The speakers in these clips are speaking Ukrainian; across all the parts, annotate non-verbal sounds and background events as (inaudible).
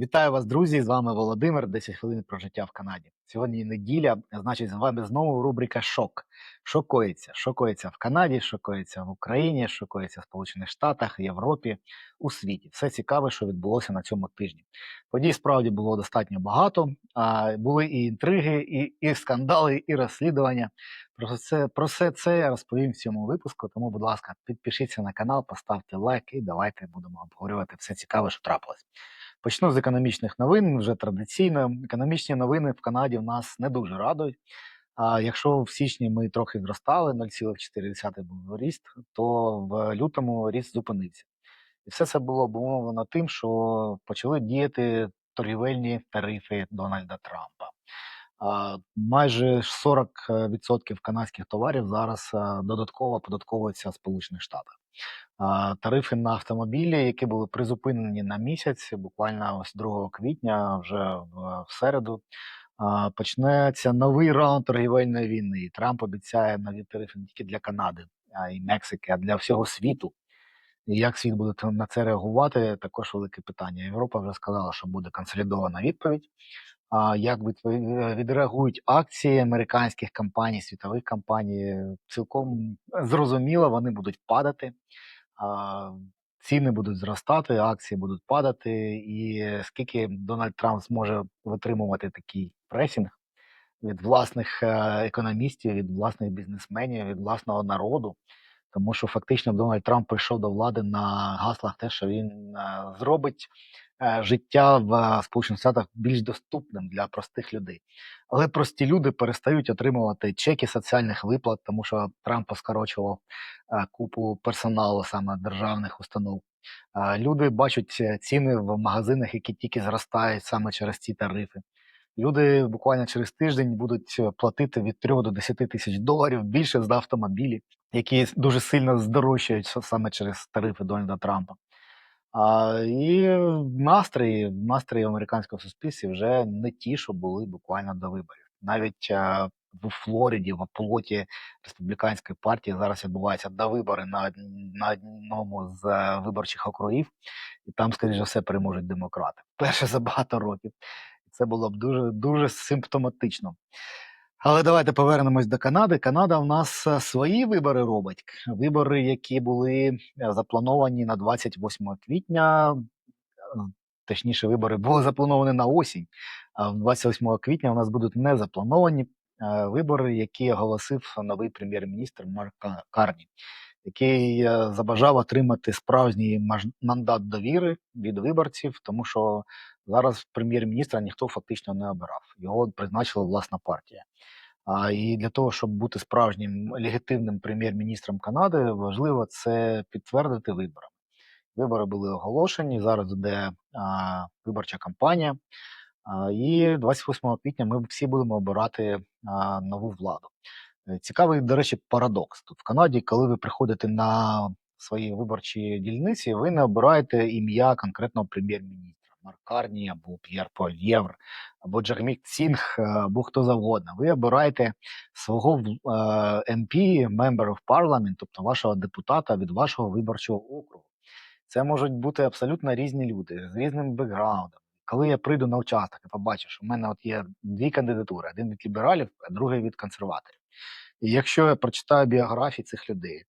Вітаю вас, друзі! З вами Володимир. 10 хвилин про життя в Канаді. Сьогодні неділя, значить, з вами знову рубрика Шок. Шокується. Шокується в Канаді, шокується в Україні, шокується в Сполучених Штатах, Європі, у світі. Все цікаве, що відбулося на цьому тижні. Подій справді було достатньо багато. А, були і інтриги, і, і скандали, і розслідування. Про це, про все це я розповім в цьому випуску. Тому, будь ласка, підпишіться на канал, поставте лайк і давайте будемо обговорювати все цікаве, що трапилось. Почну з економічних новин. Вже традиційно економічні новини в Канаді в нас не дуже радують. А якщо в січні ми трохи зростали, 0,4 був ріст, то в лютому ріст зупинився. І все це було обумовлено тим, що почали діяти торгівельні тарифи Дональда Трампа. Майже 40% канадських товарів зараз додатково оподатковуються в Сполучених Штатах. Тарифи на автомобілі, які були призупинені на місяць, буквально ось 2 квітня, вже в, середу. Почнеться новий раунд торгівельної війни. І Трамп обіцяє нові тарифи не тільки для Канади а і Мексики, а для всього світу. І як світ буде на це реагувати, також велике питання. Європа вже сказала, що буде консолідована відповідь. Як відпов- відреагують акції американських компаній, світових компаній, цілком зрозуміло, вони будуть падати, ціни будуть зростати, акції будуть падати. І скільки Дональд Трамп зможе витримувати такий пресінг від власних е, економістів, від власних бізнесменів, від власного народу, тому що фактично Дональд Трамп прийшов до влади на гаслах те, що він е, зробить е, життя в е, Сполучених Штатах більш доступним для простих людей. Але прості люди перестають отримувати чеки соціальних виплат, тому що Трамп поскорочував купу персоналу саме державних установ. Люди бачать ціни в магазинах, які тільки зростають саме через ці тарифи. Люди буквально через тиждень будуть е, платити від 3 до 10 тисяч доларів більше за автомобілі, які дуже сильно здорожчають саме через тарифи Дональда Трампа. А, і настрої, настрої в американському суспільстві вже не ті, що були буквально до виборів. Навіть е, в Флориді, в оплоті республіканської партії зараз відбуваються довибори на, на одному з е, виборчих округів, і там, скоріш за все, переможуть демократи. (laughs) Перше за багато років. Це було б дуже дуже симптоматично. Але давайте повернемось до Канади. Канада в нас е, свої вибори робить. Вибори, які були е, заплановані на 28 квітня. е, Точніше, вибори були заплановані на осінь. А 28 квітня у нас будуть не заплановані вибори, які оголосив новий прем'єр-міністр Марк Карні, який забажав отримати справжній мандат довіри від виборців, тому що зараз прем'єр-міністра ніхто фактично не обирав. Його призначила власна партія. А, і для того, щоб бути справжнім легітимним прем'єр-міністром Канади, важливо це підтвердити виборами. Вибори були оголошені. Зараз йде а, виборча кампанія. А, і 28 квітня ми всі будемо обирати а, нову владу. Е, Цікавий, до речі, парадокс тут в Канаді, коли ви приходите на свої виборчі дільниці, ви не обираєте ім'я конкретного прем'єр-міністра Марк Карні або П'єр Польєвр, або Джермік Цінг, е, або хто завгодно. Ви обираєте свого е, MP, Member of Parliament, тобто вашого депутата від вашого виборчого округу. Це можуть бути абсолютно різні люди з різним бекграундом. Коли я прийду на участок і побачу, що в мене от є дві кандидатури: один від лібералів, а другий від консерваторів. І якщо я прочитаю біографії цих людей,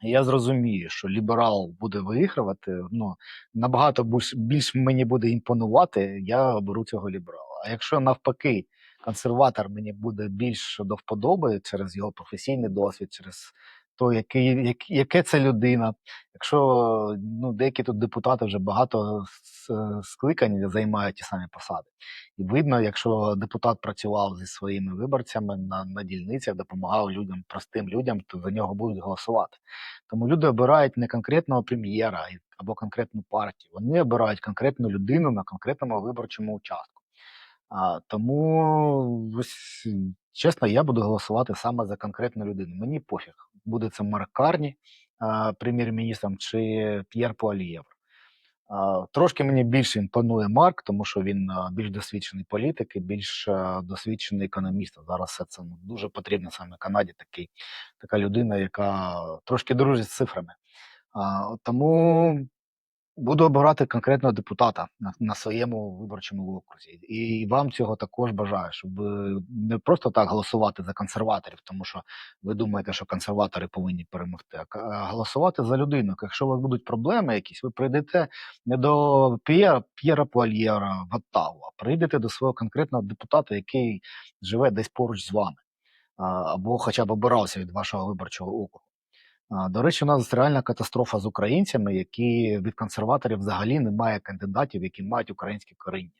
я зрозумію, що ліберал буде вигравати, ну набагато більш, мені буде імпонувати, я оберу цього ліберала. А якщо навпаки, консерватор мені буде більш до вподоби через його професійний досвід, через то, який, як, яке це людина. Якщо ну, деякі тут депутати вже багато скликань займають ті самі посади. І видно, якщо депутат працював зі своїми виборцями на, на дільницях, допомагав людям, простим людям, то за нього будуть голосувати. Тому люди обирають не конкретного прем'єра або конкретну партію, вони обирають конкретну людину на конкретному виборчому участку. А, тому, ось, чесно, я буду голосувати саме за конкретну людину. Мені пофіг, буде це Марк Карні прем'єр-міністром чи П'єр Пуалієв. Трошки мені більше імпонує Марк, тому що він більш досвідчений політик і більш досвідчений економіст. Зараз це ну, дуже потрібно саме Канаді, такий, така людина, яка трошки дружить з цифрами. Тому Буду обирати конкретного депутата на на своєму виборчому окрузі. І вам цього також бажаю, щоб не просто так голосувати за консерваторів, тому що ви думаєте, що консерватори повинні перемогти, а голосувати за людину. Якщо у вас будуть проблеми якісь, ви прийдете не до П'єра П'єра Пуальєра в Оттаву, а прийдете до свого конкретного депутата, який живе десь поруч з вами, або хоча б обирався від вашого виборчого округу. До речі, у нас реальна катастрофа з українцями, які від консерваторів взагалі немає кандидатів, які мають українське коріння.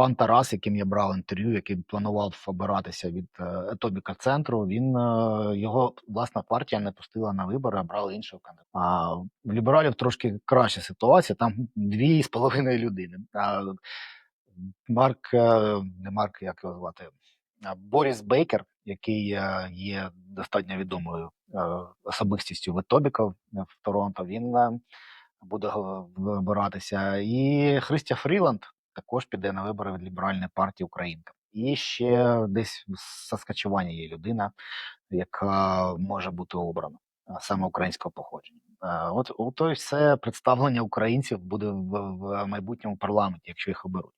Пан Тарас, яким я брав інтерв'ю, який планував обиратися від Етобіка центру, він е, його власна партія не пустила на вибори, а брали іншого кандидата. А в лібералів трошки краща ситуація, там дві з половиною людини. А Марк, е, не Марк, як його звати, Боріс Бейкер, який е, є достатньо відомою е, особистістю в Етобіка в Торонто, він е, буде вибиратися. І Христя Фріланд також піде на вибори від ліберальної партії Українка. І ще десь в Саскачевані є людина, яка може бути обрана саме українського походження. Е, От, і все представлення українців буде в майбутньому парламенті, якщо їх оберуть.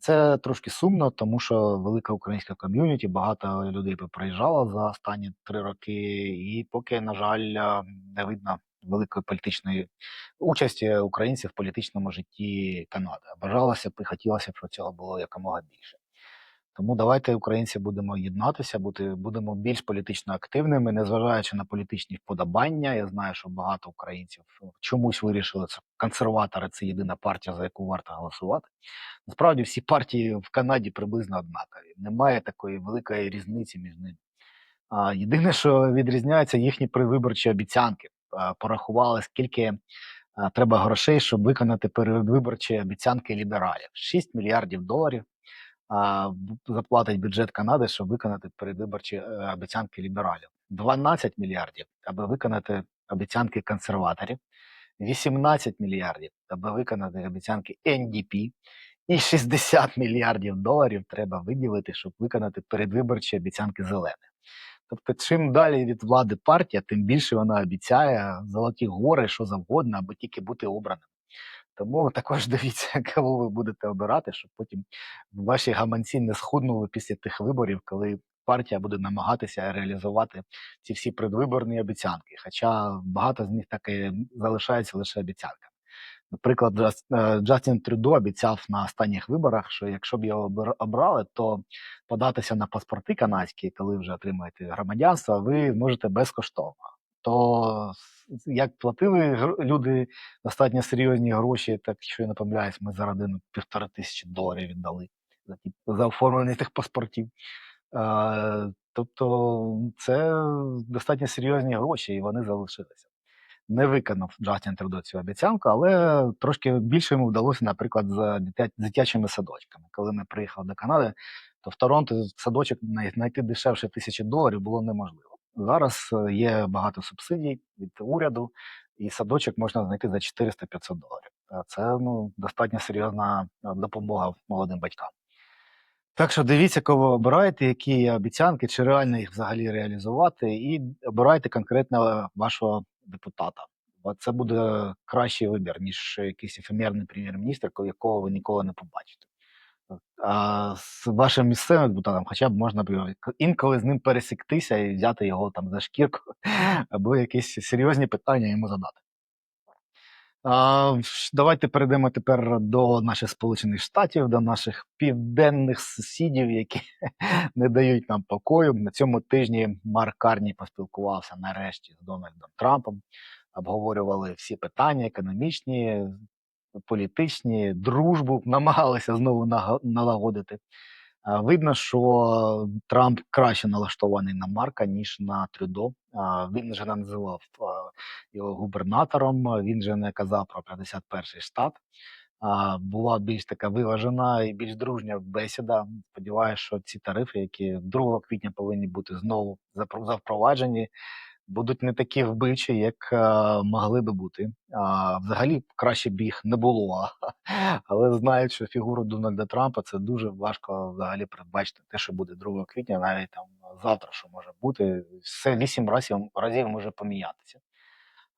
Це трошки сумно, тому що велика українська ком'юніті, багато людей приїжджало за останні три роки, і поки, на жаль, е, не видно великої політичної участі українців в політичному житті Канади. Бажалося б і хотілося б, щоб цього було якомога більше. Тому давайте, українці, будемо єднатися, бути, будемо більш політично активними, незважаючи на політичні вподобання. Я знаю, що багато українців чомусь вирішили, що консерватори це єдина партія, за яку варто голосувати. Насправді всі партії в Канаді приблизно однакові. Немає такої великої різниці між ними. Єдине, що відрізняється їхні предвиборчі обіцянки. Порахували, скільки треба грошей, щоб виконати передвиборчі обіцянки лібералів. 6 мільярдів доларів заплатить бюджет Канади, щоб виконати передвиборчі е, обіцянки лібералів. 12 мільярдів, аби виконати обіцянки консерваторів, 18 мільярдів, аби виконати обіцянки NDP, і 60 мільярдів доларів треба виділити, щоб виконати передвиборчі обіцянки зелених. Тобто, чим далі від влади партія, тим більше вона обіцяє золоті гори, що завгодно, аби тільки бути обраним. Тому (laughs) також дивіться, кого ви будете обирати, щоб потім ваші гаманці не схуднули після тих виборів, коли партія буде намагатися реалізувати ці всі предвиборні обіцянки. Хоча багато з них так і залишається лише обіцянками. Наприклад, е, Джастін Трюдо обіцяв на останніх виборах, що якщо б його обрали, то податися на паспорти канадські, коли вже отримаєте громадянство, ви зможете безкоштовно. То як платили люди достатньо серйозні гроші, так що я не помиляюсь, ми за родину півтори тисячі доларів віддали за ті за оформлення тих паспортів. Е, тобто це достатньо серйозні гроші, і вони залишилися не виконав Джастін Трудо цю обіцянку, але трошки більше йому вдалося, наприклад, з дитя- дитячими садочками. Коли ми приїхали до Канади, то в Торонто садочок най- знайти дешевше тисячі доларів було неможливо. Зараз е, є багато субсидій від уряду, і садочок можна знайти за 400-500 доларів. Е, Це ну, достатньо серйозна е, допомога молодим батькам. Так що дивіться, кого обираєте, які є обіцянки, чи реально їх взагалі реалізувати, і обирайте конкретно вашого депутата. Бо це буде кращий вибір, ніж якийсь ефемерний прем'єр-міністр, якого ви ніколи не побачите. А з вашим місцевим депутатом хоча б можна б інколи з ним пересіктися і взяти його там за шкірку, (laughs) або якісь серйозні питання йому задати. А, давайте перейдемо тепер до наших Сполучених Штатів, до наших південних сусідів, які (laughs) не дають нам покою. На цьому тижні Марк Карні поспілкувався нарешті з Дональдом Трампом, обговорювали всі питання економічні, політичні, дружбу, (laughs) намагалися знову налагодити. Видно, що Трамп краще налаштований на Марка, ніж на Трюдо. Він вже не називав його губернатором, він же не казав про 51-й штат. Була більш така виважена і більш дружня бесіда. Сподіваюся, що ці тарифи, які 2 квітня повинні бути знову запро- запроваджені, будуть не такі вбивчі, як е, могли би бути. А, взагалі краще б їх не було. (laughs) Але знають, що фігуру Дональда Трампа це дуже важко взагалі передбачити те, що буде 2 квітня, навіть там завтра, що може бути. Все вісім разів разів може помінятися.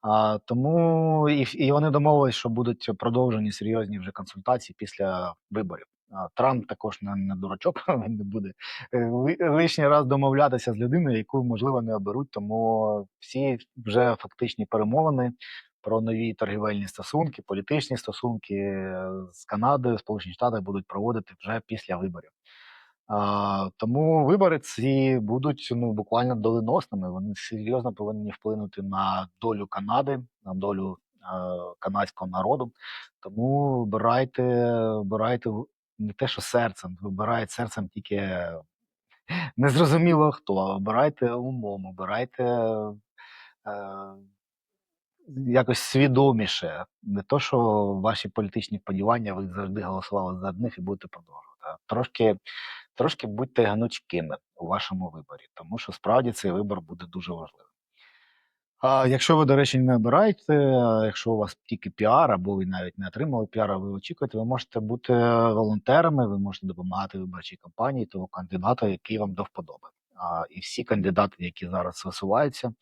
А, тому і, і вони домовились, що будуть продовжені серйозні вже консультації після виборів. Трамп також не, не дурачок, (laughs) він не буде е, лишній раз домовлятися з людиною, яку можливо не оберуть. Тому всі вже фактичні перемовини про нові торгівельні стосунки, політичні стосунки е, з Канадою, Сполучені Штати будуть проводити вже після виборів. А, тому вибори ці будуть ну буквально доленосними. Вони серйозно повинні вплинути на долю Канади, на долю е, канадського народу. Тому обирайте, обирайте не те, що серцем, вибирають серцем тільки незрозуміло хто. Обирайте умом, обирайте е, якось свідоміше. Не то, що ваші політичні вподівання ви завжди голосували за одних і будете продовжувати. Трошки, трошки будьте гнучкими у вашому виборі, тому що справді цей вибор буде дуже важливим. А якщо ви, до речі, не обираєте, якщо у вас тільки піар, або ви навіть не отримали піар, ви очікуєте, ви можете бути волонтерами, ви можете допомагати виборчій кампанії того кандидата, який вам до вподоби. А, і всі кандидати, які зараз висуваються,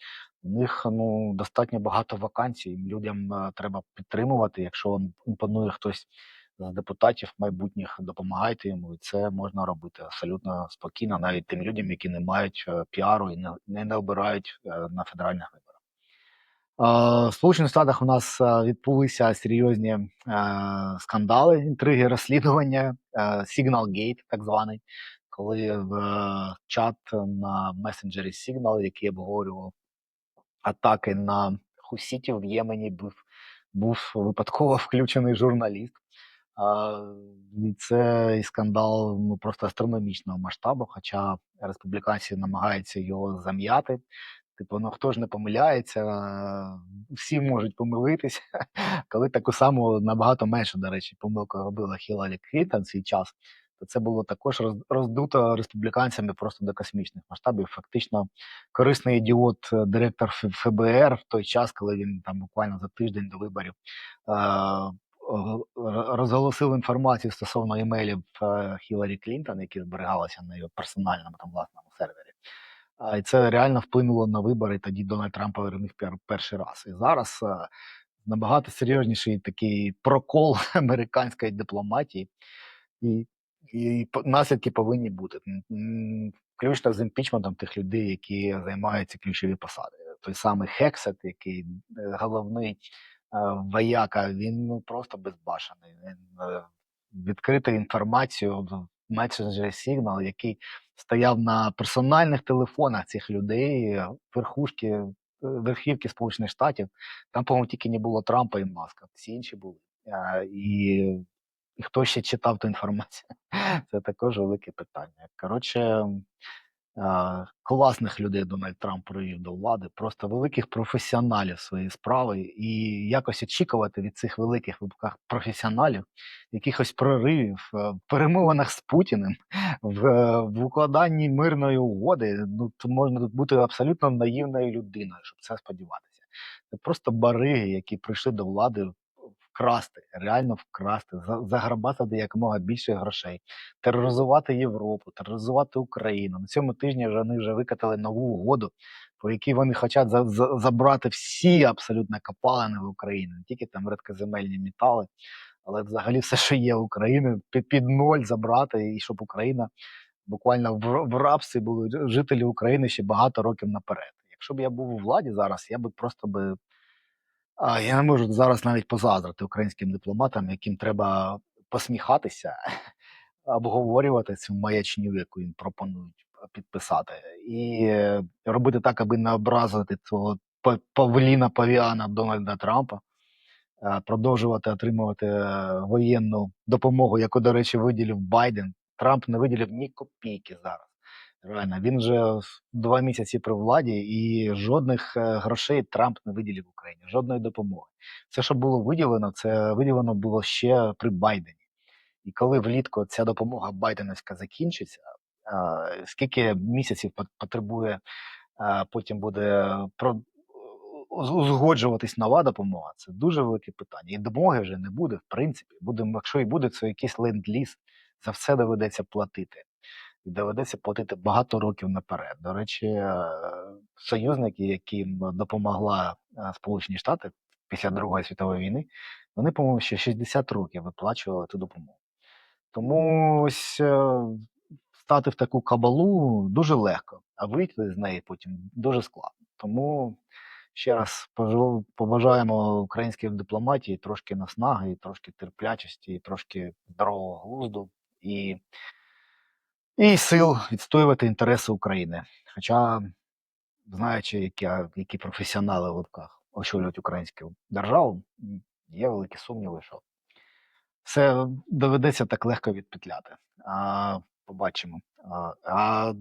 у них ну достатньо багато вакансій. Людям е, треба підтримувати. Якщо вам імпонує хтось з депутатів майбутніх, допомагайте йому, і це можна робити абсолютно спокійно, навіть тим людям, які не мають е, піару і не, не, не обирають е, на федеральних виборах. Е, В Сполучених Штатах у нас е, відбулися серйозні е, скандали, інтриги, розслідування, Signal Gate, так званий, коли в чат на месенджері Signal, який обговорював атаки на хусітів в Ємені, був, був випадково (laughs) включений журналіст. І це скандал ну, просто астрономічного масштабу, хоча республіканці намагаються його зам'яти. Типу, ну хто ж не помиляється, всі можуть помилитися. (laughs) Коли таку саму набагато менше, до речі, помилку робила Хіларі Клінтон свій час, то це було також роз- роздуто республіканцями просто до космічних масштабів. Фактично, корисний ідіот, е, директор ФБР в той час, коли він там буквально за тиждень до виборів е, розголосив інформацію стосовно емейлів е, Хіларі Клінтон, які зберігалися на його персональному там власному сервері. А, і це реально вплинуло на вибори. Тоді Дональд Трамп переміг перший раз. І зараз е, набагато серйозніший такий прокол (laughs) американської дипломатії, і, і наслідки повинні бути. Включно з імпічментом тих людей, які займаються ключові посади. Той самий Хексет, який е, головний е, вояка, він ну просто безбашений. Він відкрити інформацію в месенджері Signal, який стояв на персональних телефонах цих людей, е, верхушки, е, верхівки Сполучених Штатів. Там, по-моєму, тільки не було Трампа і Маска, всі інші були. Е, І, і хто ще читав ту інформацію? (laughs) Це також велике питання. Коротше, класних людей Дональд Трамп привів до влади, просто великих професіоналів своєї справи, і якось очікувати від цих великих в лапках професіоналів якихось проривів е, в перемовинах з Путіним в, е, в укладанні мирної угоди. Ну то можна бути абсолютно наївною людиною, щоб це сподіватися. Це просто бариги, які прийшли до влади вкрасти, реально вкрасти, за- заграбати якомога більше грошей, тероризувати Європу, тероризувати Україну. На цьому тижні вже вони вже викатали нову угоду, по якій вони хочуть за, за, забрати всі абсолютно копалини в Україну, не тільки там рідкоземельні метали, але взагалі все, що є в Україні, під, під ноль забрати, і щоб Україна буквально в, в рабстві були жителі України ще багато років наперед. Якщо б я був у владі зараз, я би просто би. Я не можу зараз навіть позаздрити українським дипломатам, яким треба посміхатися, (laughs) обговорювати цю маячню, яку їм пропонують підписати, і е, робити так, аби не образити цього па- павліна павіана Дональда Трампа, е, продовжувати отримувати е, воєнну допомогу, яку, до речі, виділив Байден. Трамп не виділив ні копійки зараз. Реально, він вже два місяці при владі, і жодних е, грошей Трамп не виділив Україні, жодної допомоги. Все, що було виділено, це виділено було ще при Байдені. І коли влітку ця допомога Байденовська закінчиться, скільки місяців потребує, потім буде про узгоджуватись нова допомога, це дуже велике питання. І допомоги вже не буде, в принципі. Буде, якщо і буде, це якийсь ленд-ліз, за все доведеться платити. І доведеться платити багато років наперед. До речі, е, союзники, яким допомогла е, Сполучені Штати після Другої світової війни, вони, по-моєму, ще 60 років виплачували ту допомогу. Тому ось е, стати в таку кабалу дуже легко, а вийти з неї потім дуже складно. Тому ще раз побажаємо українській дипломатії трошки наснаги, трошки терплячості, трошки здорового глузду і, і сил відстоювати інтереси України. Хоча, знаючи, які, які професіонали в лапках очолюють українську державу, є великі сумніви, що все доведеться так легко відпетляти. А, побачимо. А,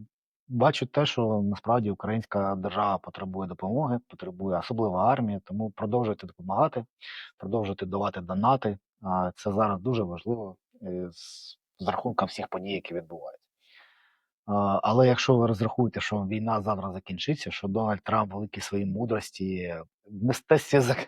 бачу те, що насправді українська держава потребує допомоги, потребує особлива армія, тому продовжуйте допомагати, продовжуйте давати донати. А, це зараз дуже важливо е, з, з рахунком всіх подій, які відбуваються. Але якщо ви розрахуєте, що війна завтра закінчиться, що Дональд Трамп великі свої мудрості, в мистецтві зак...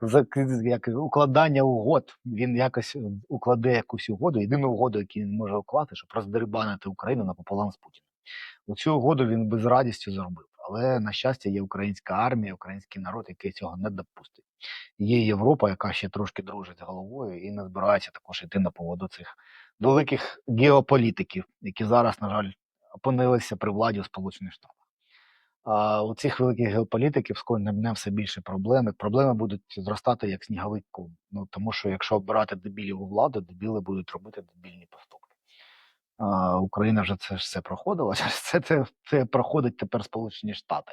зак- як укладання угод, він якось укладе якусь угоду, єдину угоду, яку він може уклати, щоб роздерибанити Україну напополам з Путіним. Цю угоду він би з радістю зробив. Але, на щастя, є українська армія, український народ, який цього не допустить. Є Європа, яка ще трошки дружить головою і не збирається також йти на поводу цих великих геополітиків, які зараз, на жаль, опинилися при владі у Сполучених Штатах. А у цих великих геополітиків з кожним днем все більше проблеми. Проблеми будуть зростати як сніговий ком. Ну тому що якщо обирати дебілів у владу, дебіли будуть робити дебільні поступки. А, Україна вже це ж все проходила. (laughs) Це, це, це проходить тепер Сполучені Штати.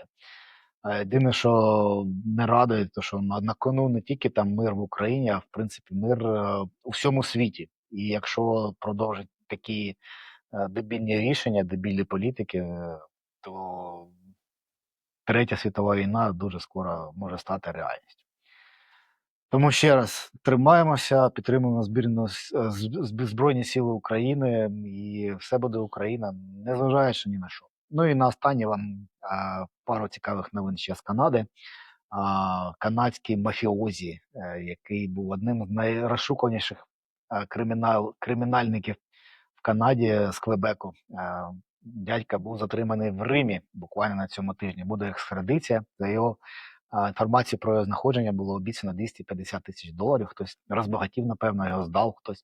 Єдине, що не радує, то що на, кону не тільки там мир в Україні, а в принципі мир е, у всьому світі. І якщо продовжить такі дебільні рішення, дебільні політики, е, то Третя світова війна дуже скоро може стати реальністю. Тому ще раз тримаємося, підтримуємо збірну е, Збройні Сили України, і все буде Україна, незважаючи ні на що. Ну і на останнє вам а, пару цікавих новин ще з Канади. А, канадський мафіозі, е, який був одним з найрозшуканіших е, кримінал, кримінальників Канаді з Квебеку. Е, Дядька був затриманий в Римі буквально на цьому тижні. Буде екстрадиція. За його а, інформацію про його знаходження було обіцяно 250 тисяч доларів. Хтось розбагатів, напевно, його здав хтось.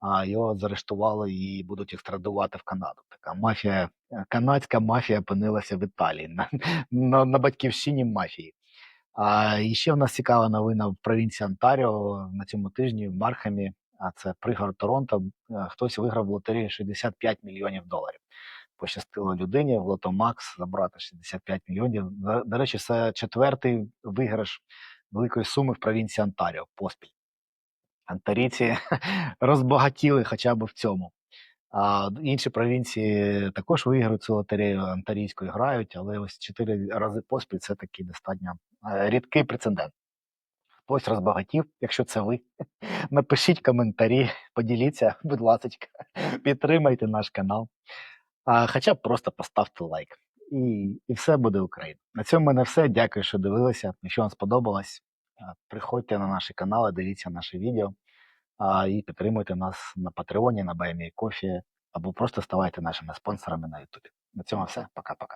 А його заарештували і будуть екстрадувати в Канаду. Така мафія, е, канадська мафія опинилася в Італії на, на, на батьківщині мафії. А і ще в нас цікава новина в провінції Онтаріо на цьому тижні в Мархамі, а це пригород Торонто. е, Хтось виграв в лотереї 65 мільйонів доларів. Пощастило людині в Лото забрати 65 мільйонів. До, до речі, це четвертий виграш великої суми в провінції Онтаріо поспіль. Антарійці (laughs) розбагатіли хоча б в цьому. А інші провінції також виграють цю лотерею антарійською грають, але ось чотири рази поспіль це такий достатньо е, рідкий прецедент. Хтось розбагатів, якщо це ви. Напишіть коментарі, поділіться, будь ласка, підтримайте наш канал. А, хоча б просто поставте лайк. І, і все буде Україна. На цьому в мене все. Дякую, що дивилися. Якщо вам сподобалось, приходьте на наші канали, дивіться наші відео а, і підтримуйте нас на Патреоні, на Баймі Кофі, або просто ставайте нашими спонсорами на Ютубі. На цьому все. Пока-пока.